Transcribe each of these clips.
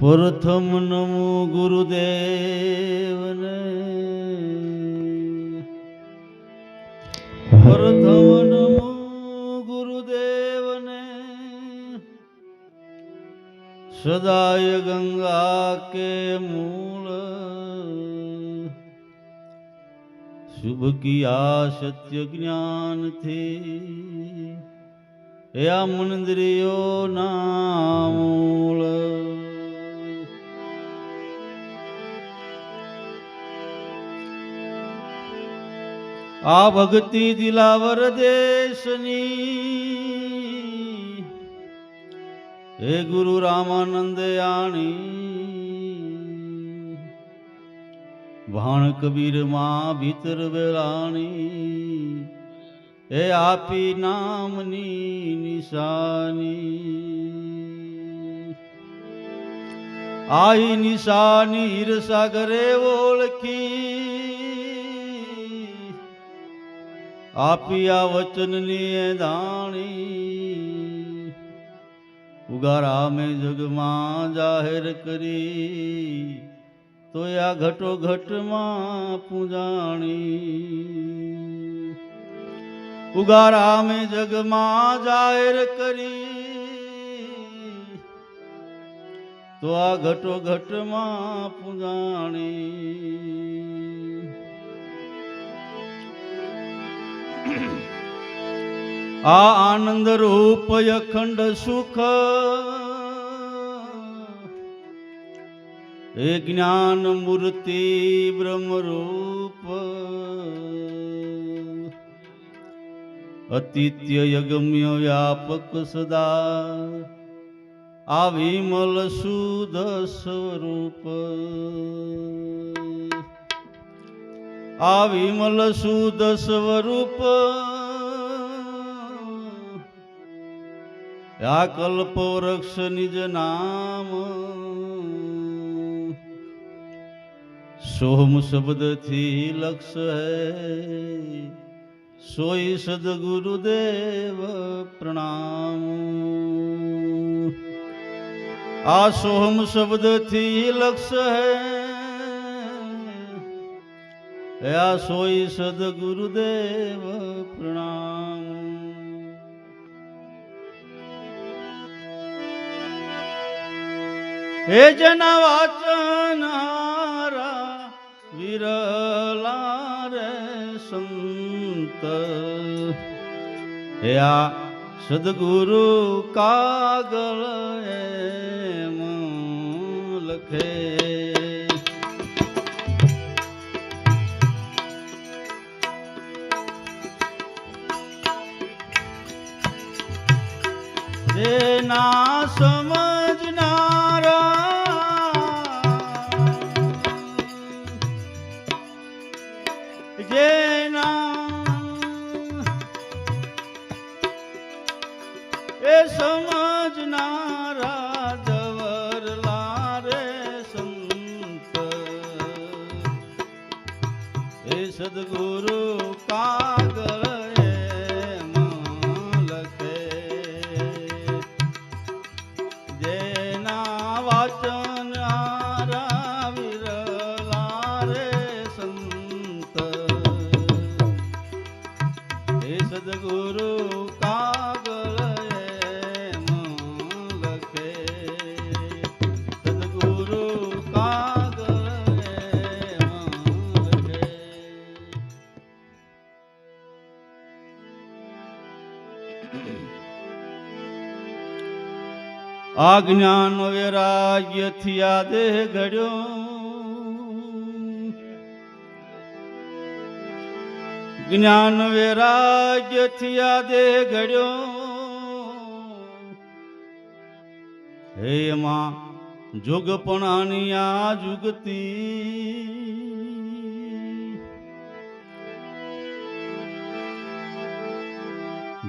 પ્રથમ નમો ગુરુદેવને. પ્રથમ નમો ગુરુદેવને. સદાય ગંગા કે મૂળ શુભ કિયા સત્ય જ્ઞાનથી એ આ મંદિરીઓ નામૂળ. આ ભક્તિ દિલાવર દેશની. હે ગુરુ રામાનંદ આણી. ભાણ કબીરમાં ભીતર વેળાણી, એ આપી નામની નિશાની. આઈ નિશાની હીરસાગરે ઓળખી, આપી આ વચનની એ દાણી. ઉગારા મેં જગમાં જાહેર કરી તો આ ઘટો ઘટમાં પૂજાણી. ઉગારા મેં જગમાં જાહેર કરી. તો આ ઘટો ઘટમાં પૂજાણી. આ આનંદ રૂપ અખંડ સુખ એ જ્ઞાન મૂર્તિ બ્રહ્મરૂપ. અતિત્ય યગમ્ય વ્યાપક સદા આ વિમલ શુદ્ધ સ્વરૂપ. આ વિમલ શુદ્ધ સ્વરૂપ. આ કલ્પ વૃક્ષ નિજ નામ. સોહમ શબ્દથી લક્ષ હૈ. સોઈ સદગુરુદેવ પ્રણામ. આ સોહમ શબ્દથી લક્ષ હૈ. આ સોઈ સદગુરુદેવ પ્રણામ. હે જના વાચનારા વિરલા રે સંત. હે આ સદગુરુ કાગળ એમ લખે. જેના સમજનારા જેના આ જ્ઞાન વૈરાગ્યથી આ દેહ ઘડ્યો જ્ઞાન વૈરાગ્યથી આ દેહ ઘડ્યો હે એમાં જોગપણાની આ જુગતી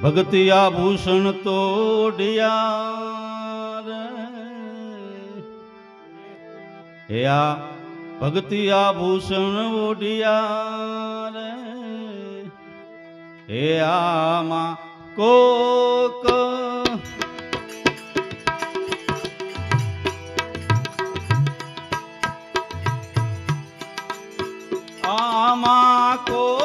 ભક્તિ આભૂષણ તો ડિયા હે આ ભક્તિ આભૂષણ ઓઢિયા રે. હે આમાં કોક આમાં કોક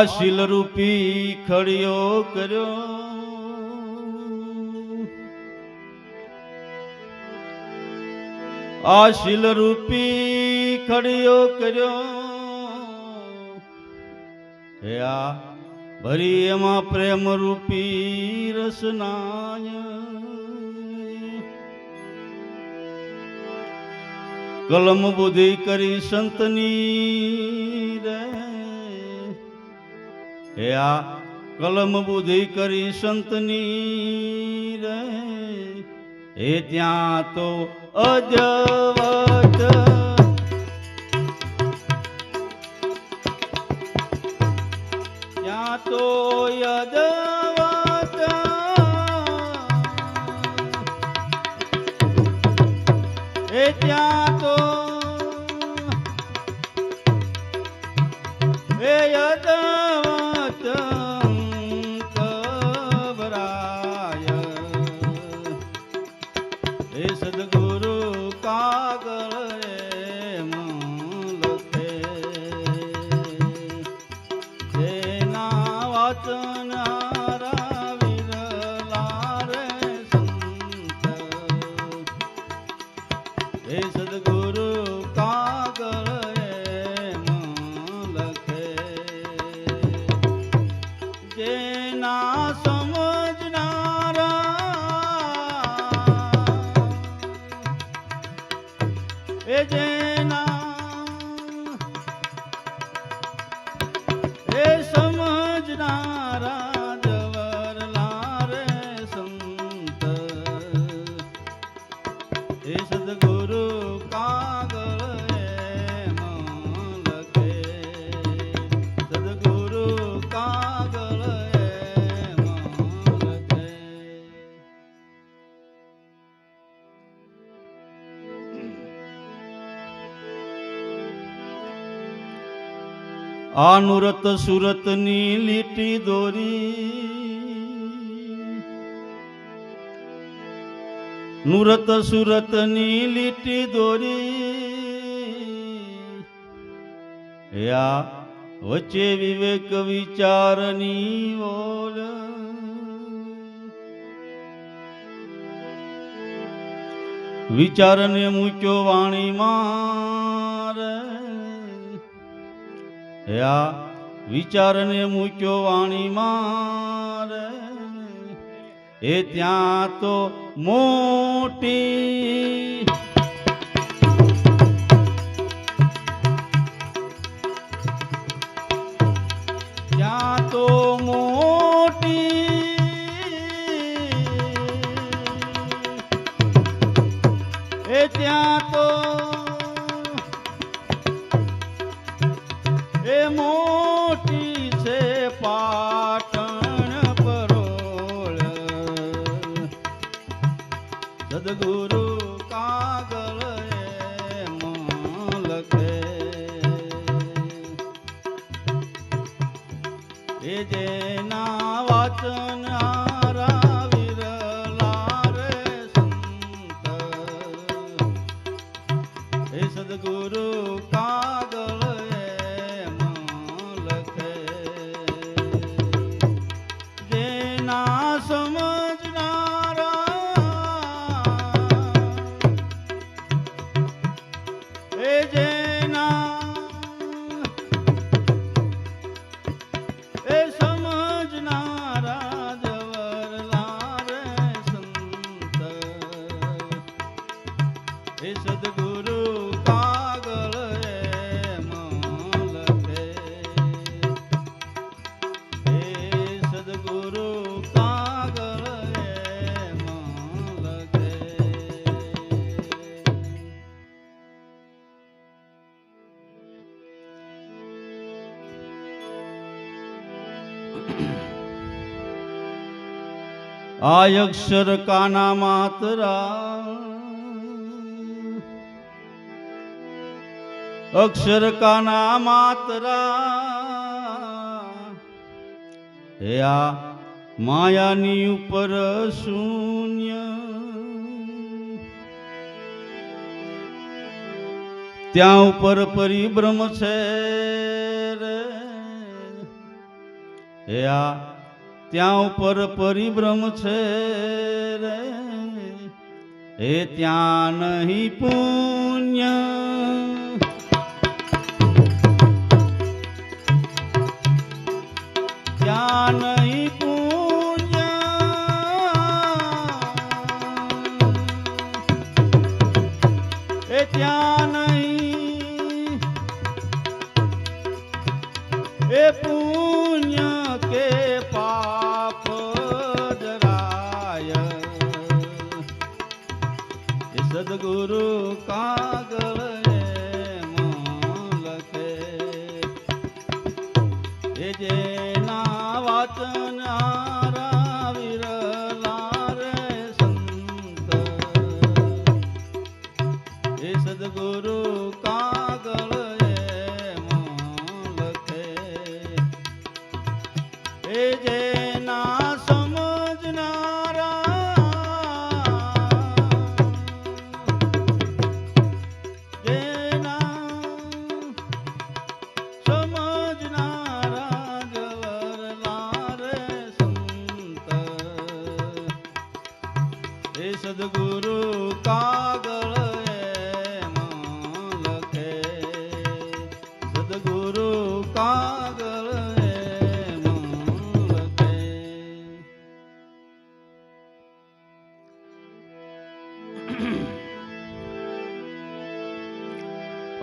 આ શીલરૂપી ખડિયો કર્યો. આ શીલરૂપી ખડિયો કર્યો. હે આ ભરી એમાં પ્રેમ રૂપી રસનાય. કલમ બુદ્ધિ કરી સંતની રે હે આ કલમ બુદ્ધિ કરી સંતની રે. હે ત્યાં તો અજવત ત્યાં તો એ ત્યાં આ નુરત સુરતની લીટી દોરી. નુરત સુરતની લીટી દોરી. યા વચ્ચે વિવેક વિચારની ઓલ. વિચારને મૂક્યો વાણી યા વિચારને મૂક્યો વાણી મારે એ ત્યાં તો મોટી ત્યાં તો મોટી સદગુરુ કાગળ લખે એ જેના વચન સદગુરુ કાગળ આ અક્ષર કાના માતરા. અક્ષર કાના માતરા. હે આ માયાની ઉપર શૂન્ય. ત્યાં ઉપર પરિભ્રમ છે. હે આ, ત્યાં ઉપર પરિભ્રમ છે રે. એ ત્યાં નહીં પુણ્ય. ત્યાં નહીં પુણ્ય. એ ત્યાં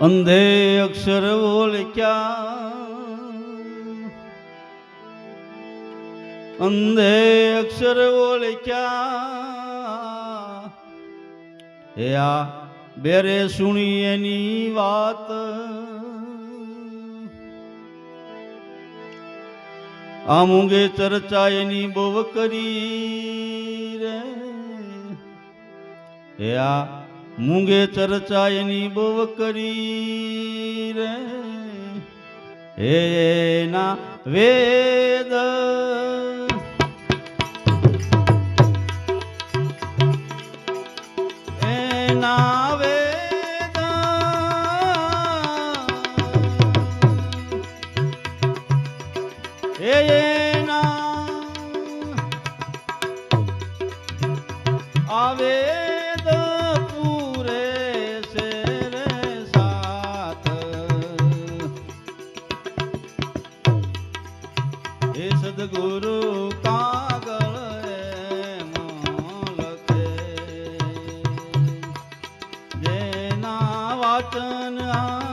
અંધે અક્ષર ઓળખ્યા. અંધે અક્ષર ઓળખ્યા. હે આ બેરે સુણી એની વાત. આમુંગે ચર્ચા એની બહુ કરી રે. હે આ મૂંગે ચર્ચા એની બહુ કરી રે. એના વેદ. જેના વાચન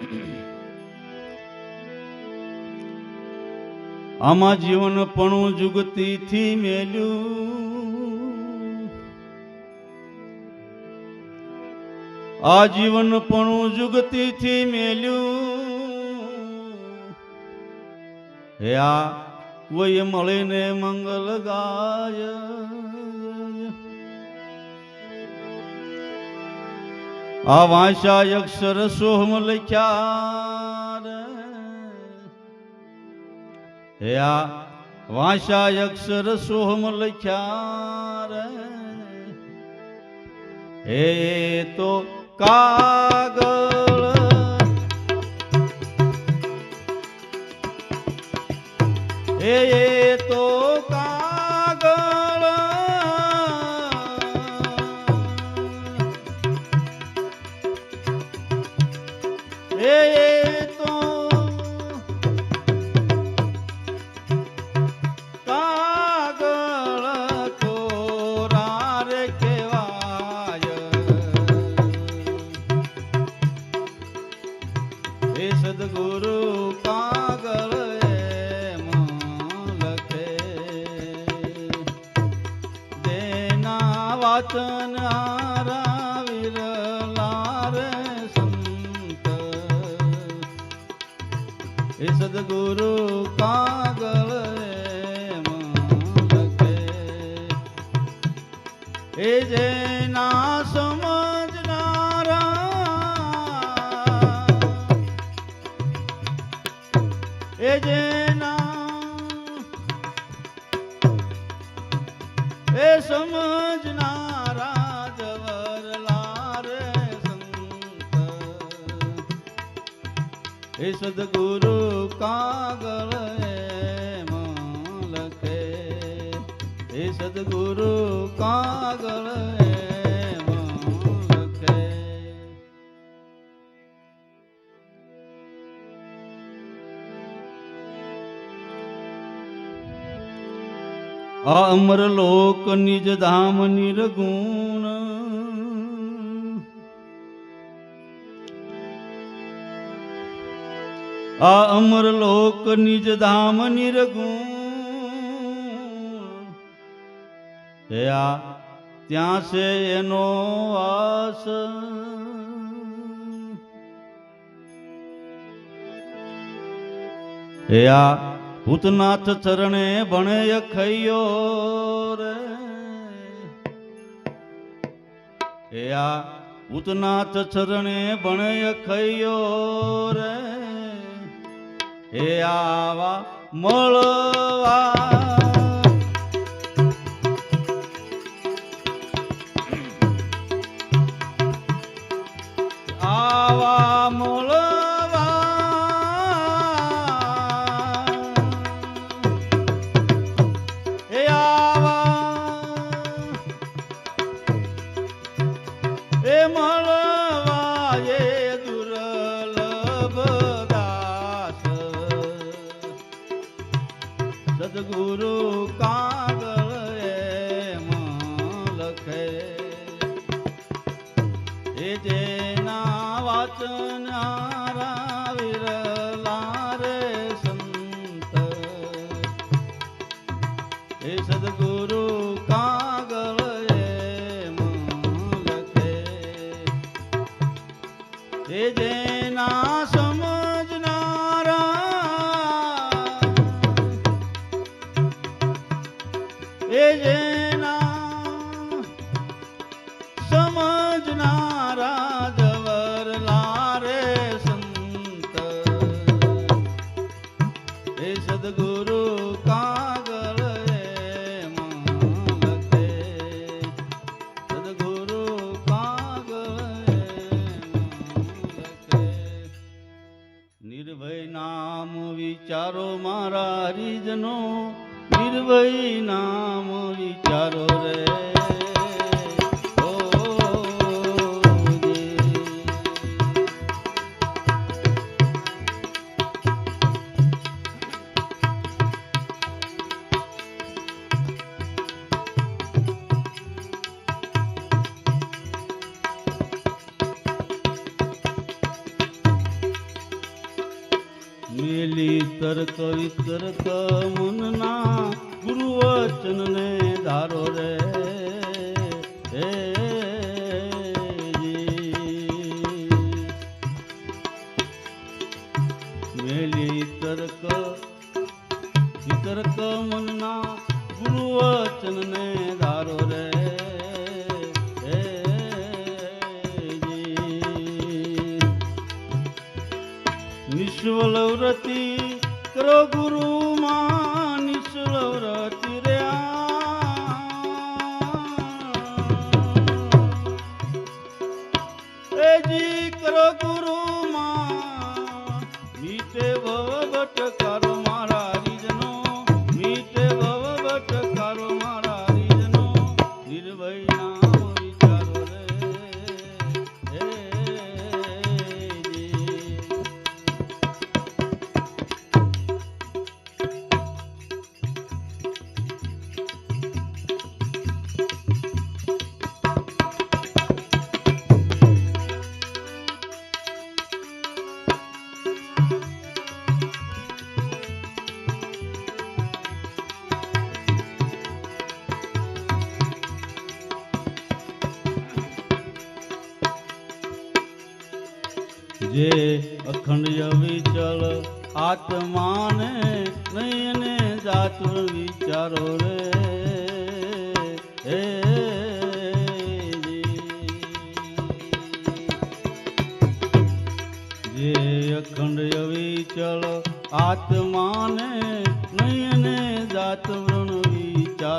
આમાં જીવન પણ જુગતીથી મેલ્યું. આ જીવન પણ જુગતીથી મેલ્યું. હે આ વય મળીને મંગલ ગાય. આ વાંચા અક્ષર સોહમ લખ્યા. હે આ વાંચા અક્ષર સોહમ લખ્યા. હે તો કાગળ હે એ જેના એ સમજનારા જવરલા રે સંત. એ સદગુરુ કાગળ એમ લખે. એ સદગુરુ કાગળ અમર લોક નિજ ધામ નિર્ગુણ. આ અમર લોક નિજ ધામ નિર્ગુણ. ત્યાં છે એનો વાસ. હે ભૂતનાથ ચરણે ભણે ખૈયો રે. એ આ ભૂતનાથ ચરણે ભણે ખૈયો રે. એ આવા મળવા એ મળવા સદગુરુ કાગળ સદગુરુ નિર્ભય નામ વિચારો મારા હરિજનો નિર્ભય નામ વિચારો રે कर का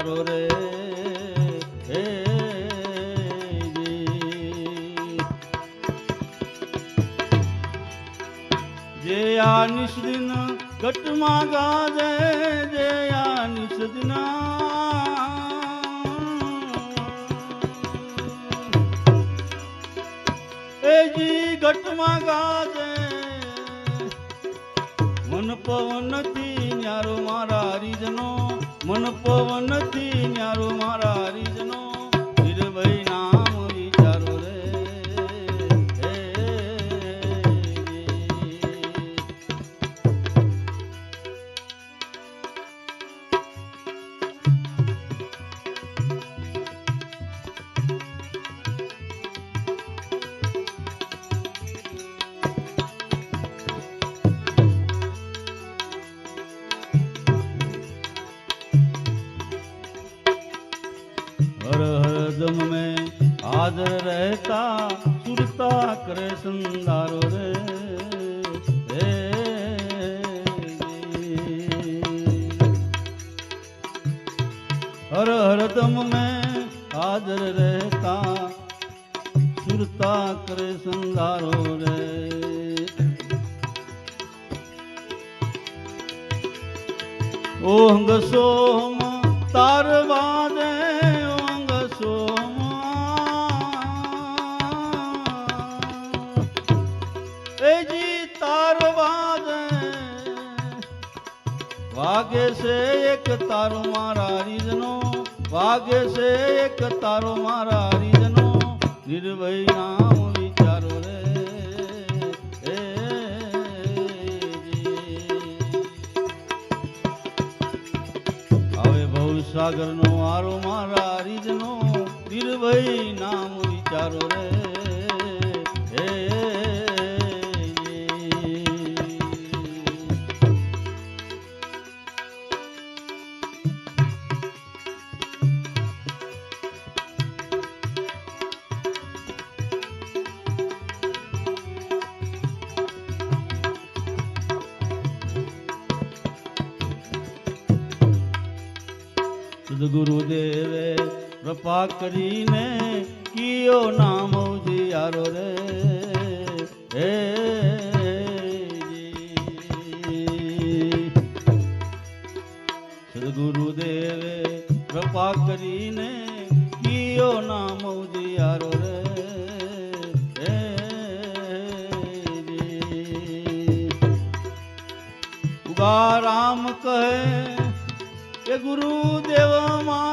વિચારો રે, હે જી. આ નિષ્દિન ઘટમાં ગાજે, જે આ નિષ્દિના જી ઘટમાં ગાજે મન પવનથી ન્યારો મારા હરિજનો મન પવનથી ન્યારો મારા હરિજનો. નિર્ભય Hazır છે એક તારો મારા રીજનો, વાગે છે એક તારો મારા રીજનો નિર્ભય નામ વિચારો રે. હવે ભવસાગર નો આરો મારા રીજનો, નિર્ભય નામ વિચારો રે હે કૃપા કરીને કિયો નામ ઉજિયારો રે. હે. સદગુરુદેવે કૃપા કરીને કિયો નામ ઉજિયારો રે. રામ કહે એ ગુરુદેવ મારા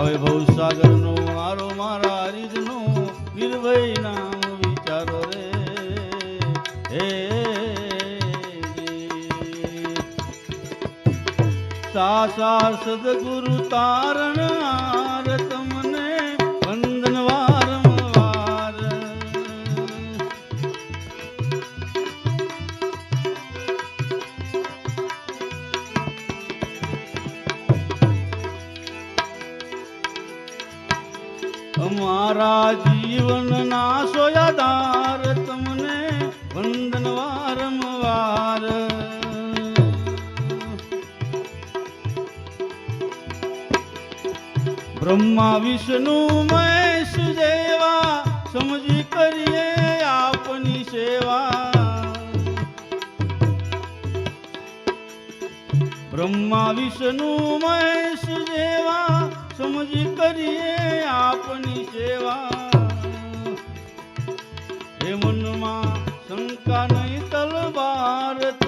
હવે ભવસાગર નો મારો મારા હરિજનો નિર્ભય નામ વિચારો રે. હે સાસા સદગુરુ તારણ અમારા જીવનના સોયાદાર તમને વંદન વારંવાર બ્રહ્મા, વિષ્ણુ, મહેશ જેવા સમજી કરીએ આપની સેવા. બ્રહ્મા, વિષ્ણુ, મહેશ જેવા સમજી કરીએ આપની સેવા. એ મનમાં શંકા નહીં તલવાર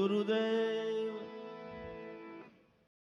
વારંવાર સદગુરુદેવ